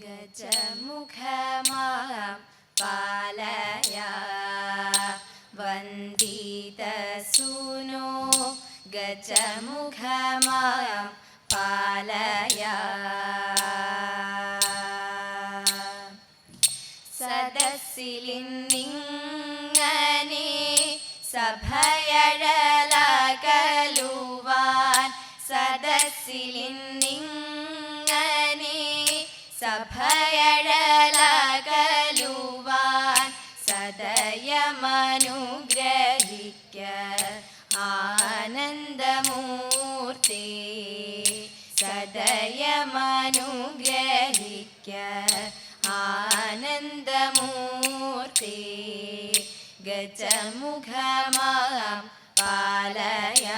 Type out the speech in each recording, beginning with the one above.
ഗജമുഖമാം പാലയ. വന്ദിതസൂനോ ഗജമുഖമാം പാലയ. സദസ്സിലിന്നിങ്ങനെ സഭയഴലകലുവാൻ സദസ്സിലിന്നിങ്ങനെ ഗജമുഖമാം പാലയ.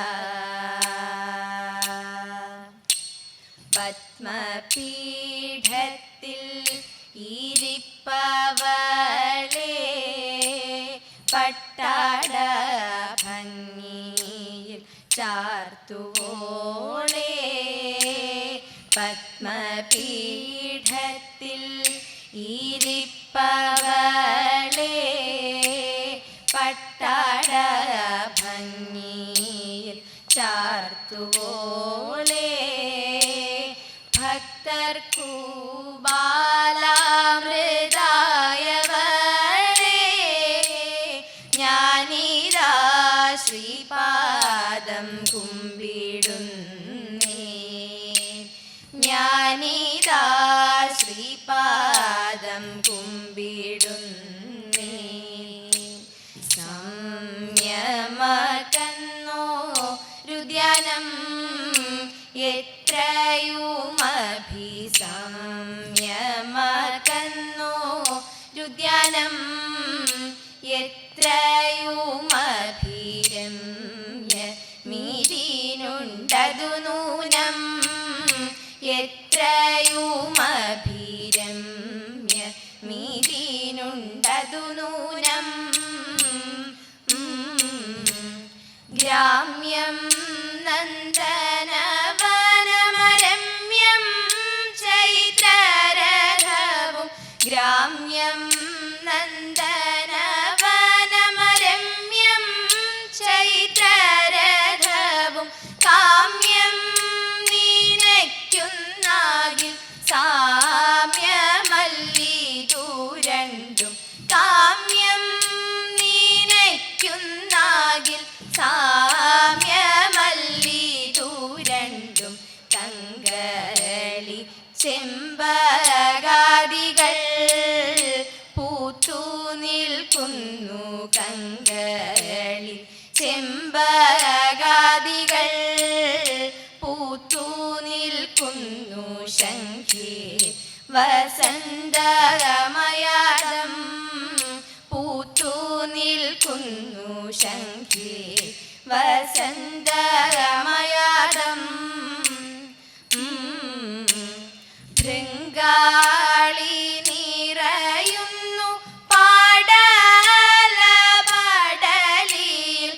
പത്മപീഠത്തിൽ ഇരിപ്പവളെ പട്ടാട ഭംഗിയിൽ ചാർത്തുവോളെ. പത്മപീഠത്തിൽ ഇരിപ്പവളെ പട്ടാട ഭംഗിയിൽ ചാർത്തുവോളെ നീനയ്ക്കുന്നാകിൽ സാമ്യമല്ലീതു രണ്ടും ചെമ്പകാദികൾ പൂത്തു നിൽക്കുന്നു കങ്കളി ചെമ്പകാദികൾ പൂത്തു നിൽക്കുന്നു ശംഖി വസന്തമയാദം ശംഖി വസന്തമയാദം ഭൃങ്കാളി നിറയുന്നു പാടല പാടലിൽ.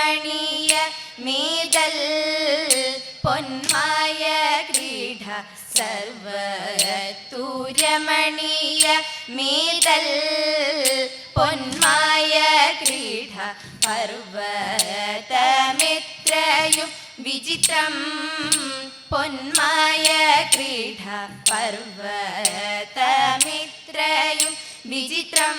സർവത്തൂരമണീയ മീതൽ പൊന്മായ ക്രീഡ സർവത്തുരമണീയ മീതൽ പൊന്മായ ക്രീഡ പർവതമിത്രയും വിചിത്രം പൊന്മായ ക്രീഡ പർവതമിത്രയും വിചിത്രം.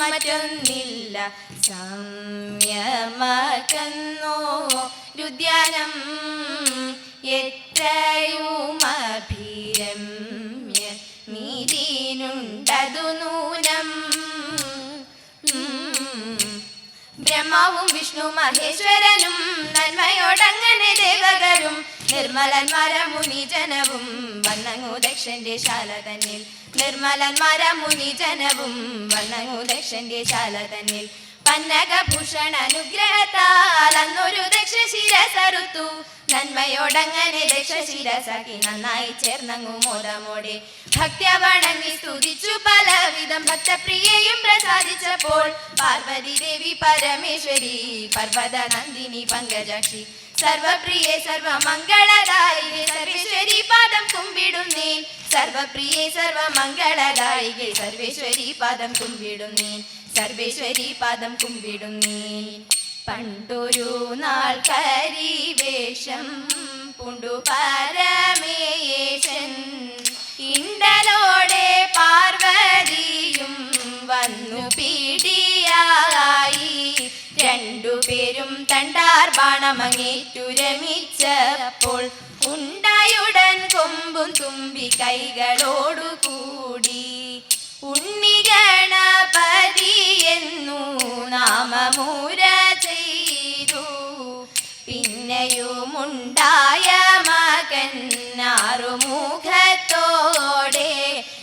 മറ്റൊന്നില്ല. സംയമകന്നോ. രുദ്യാനം എത്രയും അഭിരമ്യ മീതിനുണ്ടതു നൂനം ബ്രഹ്മാവും വിഷ്ണു മഹേശ്വരനും നന്മയോടങ്ങനെ ദേവകരും നിർമ്മലന്മാര മുനിജനവും വന്നങ്ങു ദക്ഷന്റെ ശാല തന്നിൽ നിർമ്മലന്മാര മുനിജനവും വന്നങ്ങു ദക്ഷന്റെ ശാല തന്നിൽ പന്നകഭൂഷണ അനുഗ്രഹത്താൽ അന്നൊരു ദക്ഷശിരസറുത്തു. നന്മയോടങ്ങനെ ദക്ഷശിരസാക്കി നന്നായി ചേർന്നങ്ങു മോദമോടെ ഭക്തി വണങ്ങി സ്തുതിച്ചു പലവിധം ഭക്തപ്രിയയും പ്രസാദിച്ചപ്പോൾ പാർവതി ദേവി പരമേശ്വരി പർവത നന്ദിനി പങ്കജാക്ഷി. സർവപ്രിയ പാദം കുമ്പിടുന്നേൻ. സർവപ്രിയെ സർവമംഗളദായികെ സർവേശ്വരി പാദം കുമ്പിടുന്നേൻ. സർവേശ്വരി പാദം കുമ്പിടുന്നേൻ. പണ്ടൊരു നാൾ കരിവേഷം പുണ്ടു പരമേശൻ ഇണ്ടലോടെ പാർവതിയും വന്നു പീഡിയായി. രണ്ടുപേരും തണ്ടാർ ബാണമങ്ങേറ്റുരമിച്ചപ്പോൾ ഉണ്ടായുടൻ കൊമ്പും തുമ്പി കൈകളോടുകൂടി ഉണ്ണി ഗണപതി എന്നു നാമമൂര ചെയ്തു. പിന്നെയുമുണ്ടായ മകൻ ആറുമുഖത്തോടെ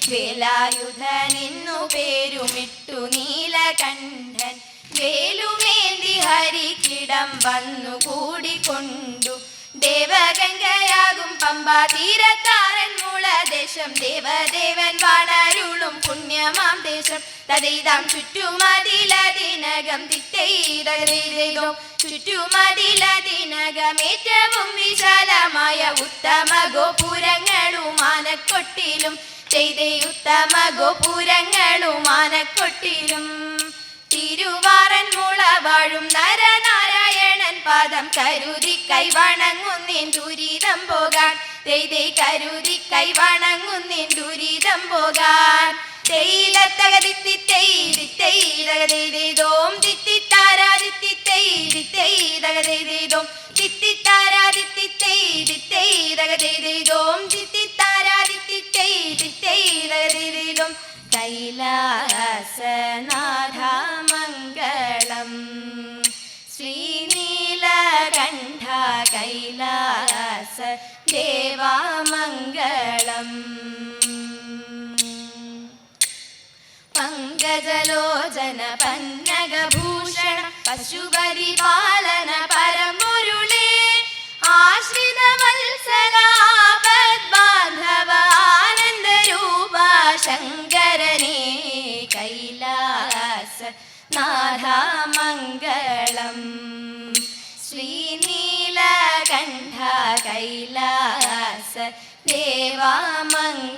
വേലായുധനെന്നു പേരുമിട്ടു നീലകണ്ഠൻ. വേലുമേന്തി ഹരിക്കിടം വന്നു കൂടിക്കൊണ്ടു ദേവഗംഗയാകും പമ്പാ തീരത്താരൻ മൂളദേശം ദേവദേവൻ വാണരുളും പുണ്യമാം ദേശം. തതൈതാം ചുറ്റുമതിലതിനകം തിത്തൈതോ ചുറ്റുമതിലതിനകം ഏറ്റവും വിശാലമായ ഉത്തമ ഗോപുരങ്ങളും ആനക്കൊട്ടിലും. ചെയ്തേ ഉത്തമ ഗോപുരങ്ങളും ആനക്കൊട്ടിലും. തിരുവാറൻ മുള വാഴും നരനാരായണൻ പാദം കരുതി കൈവണങ്ങുന്നേൻ ദുരിതം പോകാൻ. തെയ്തേ കരുതി കൈവണങ്ങുന്നേൻ ദുരിതം പോകാൻ. തേയിലത്തകതിത്തിത്തൈതിത്തൈതകതേതോം തിത്തിത്താരാതിത്തിത്തൈതിത്തൈതകതേതോം തിത്തിത്താരാതിത്തിത്തൈതിത്തൈതകതേതോം തിത്തിത്താരാതിത്തിത്തൈതിത്തൈതകതേതോം കൈലാസ ദേവാമംഗളം പങ്കജലോചന पन्नगभूषण പശുപരിപാലന പരമുരുളേ. ആശ്രിത വത്സലാപദ്ബാന്ധവ ആനന്ദരൂപ ശങ്കരനേ കൈലാസ നാഥാമംഗളം. കൈലാസ ദേവാമംഗളം